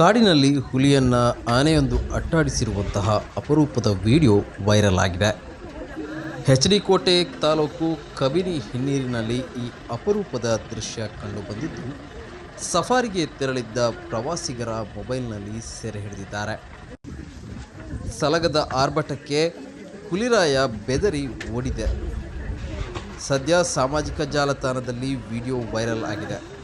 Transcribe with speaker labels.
Speaker 1: ಕಾಡಿನಲ್ಲಿ ಹುಲಿಯನ್ನ ಆನೆಯೊಂದು ಅಟ್ಟಾಡಿಸಿರುವಂತಹ ಅಪರೂಪದ ವಿಡಿಯೋ ವೈರಲ್ ಆಗಿದೆ. ಎಚ್ ಡಿ ಕೋಟೆ ತಾಲೂಕು ಕಬಿನಿ ಹಿನ್ನೀರಿನಲ್ಲಿ ಈ ಅಪರೂಪದ ದೃಶ್ಯ ಕಂಡುಬಂದಿದ್ದು, ಸಫಾರಿಗೆ ತೆರಳಿದ್ದ ಪ್ರವಾಸಿಗರ ಮೊಬೈಲ್ನಲ್ಲಿ ಸೆರೆ ಹಿಡಿದಿದ್ದಾರೆ. ಸಲಗದ ಆರ್ಭಟಕ್ಕೆ ಹುಲಿರಾಯ ಬೆದರಿ ಓಡಿದೆ. ಸದ್ಯ ಸಾಮಾಜಿಕ ಜಾಲತಾಣದಲ್ಲಿ ವಿಡಿಯೋ ವೈರಲ್ ಆಗಿದೆ.